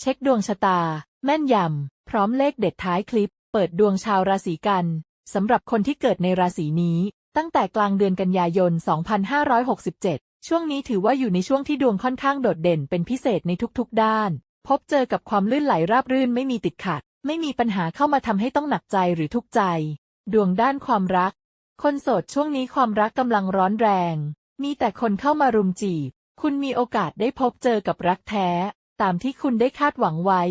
เช็คดวงชะตา แม่นยำ พร้อมเลขเด็ดท้ายคลิป เปิดดวงชาวราศีกันสำหรับคนที่เกิดในราศีนี้ ตั้งแต่กลางเดือนกันยายน 2567 ช่วงนี้ถือว่าอยู่ในช่วงที่ดวงค่อนข้างโดดเด่นเป็นพิเศษในทุกๆ ด้าน พบเจอกับความลื่นไหลราบรื่นไม่มีติดขัด ไม่มีปัญหาเข้ามาทำให้ต้องหนักใจหรือทุกข์ใจ ดวงด้านความรัก คนโสดช่วงนี้ความรักกำลังร้อนแรง มีแต่คนเข้ามารุมจีบ คุณมีโอกาสได้พบเจอกับรักแท้ ตามที่คุณได้คาดหวังไว้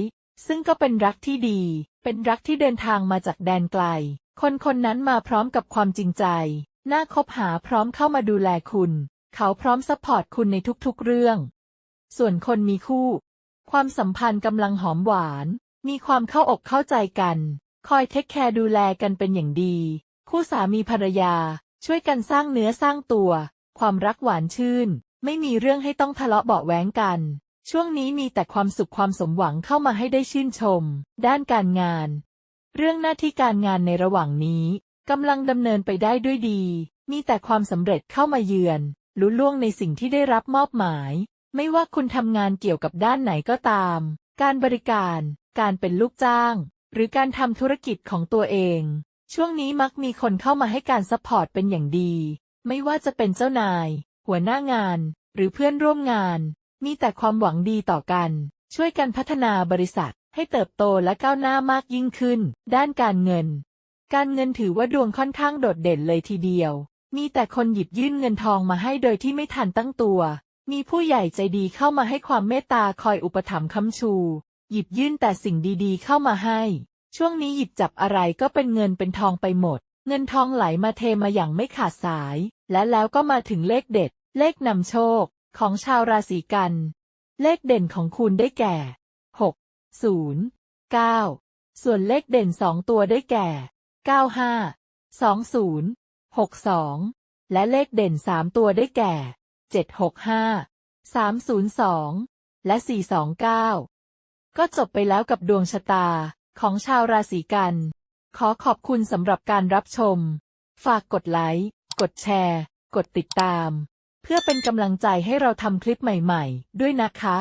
ซึ่งก็เป็นรักที่ดี เป็นรักที่เดินทางมาจากแดนไกล คนคนนั้นมาพร้อมกับความจริงใจ น่าคบหาพร้อมเข้ามาดูแลคุณ เขาพร้อมซัพพอร์ตคุณในทุกๆเรื่อง ส่วนคนมีคู่ ความสัมพันธ์กำลังหอมหวาน มีความเข้าอกเข้าใจกัน คอยเทคแคร์ดูแลกันเป็นอย่างดี คู่สามีภรรยา ช่วยกันสร้างเนื้อสร้างตัว ความรักหวานชื่น ไม่มีเรื่องให้ต้องทะเลาะเบาะแว้งกัน ช่วงนี้มีแต่ความสุขความสมหวังเข้ามาให้ได้ชื่นชม ด้านการงาน เรื่องหน้าที่การงานในระหว่างนี้กำลังดำเนินไปได้ด้วยดี มีแต่ความสำเร็จเข้ามาเยือนลุล่วงในสิ่งที่ได้รับมอบหมาย ไม่ว่าคุณทำงานเกี่ยวกับด้านไหนก็ตาม การบริการ การเป็นลูกจ้าง หรือการทำธุรกิจของตัวเอง ช่วงนี้มักมีคนเข้ามาให้การซัพพอร์ตเป็นอย่างดี ไม่ว่าจะเป็นเจ้านาย หัวหน้างาน หรือเพื่อนร่วมงาน มีแต่ความหวังดีต่อกัน ช่วยกันพัฒนาบริษัทให้เติบโตและก้าวหน้ามากยิ่งขึ้น ด้านการเงิน การเงินถือว่าดวงค่อนข้างโดดเด่นเลยทีเดียว มีแต่คนหยิบยื่นเงินทองมาให้โดยที่ไม่ทันตั้งตัว มีผู้ใหญ่ใจดีเข้ามาให้ความเมตตาคอยอุปถัมภ์ค้ำชู หยิบยื่นแต่สิ่งดีๆเข้ามาให้ ช่วงนี้หยิบจับอะไรก็เป็นเงินเป็นทองไปหมด เงินทองไหลมาเทมาอย่างไม่ขาดสาย และแล้วก็มาถึงเลขเด็ด เลขนำโชค ของชาวราศีกัน เลขเด่นของคุณได้แก่ 6 0 9 ส่วนเลขเด่นสองตัวได้แก่ 95 20 62 และเลขเด่นสามตัวได้แก่ 765 302 และ 429 ก็จบไปแล้วกับดวงชะตาของชาวราศีกัน ขอขอบคุณสำหรับการรับชม ฝากกดไลค์ กดแชร์ กดติดตาม เพื่อเป็นกำลังใจให้เราทำคลิปใหม่ๆ ด้วยนะคะ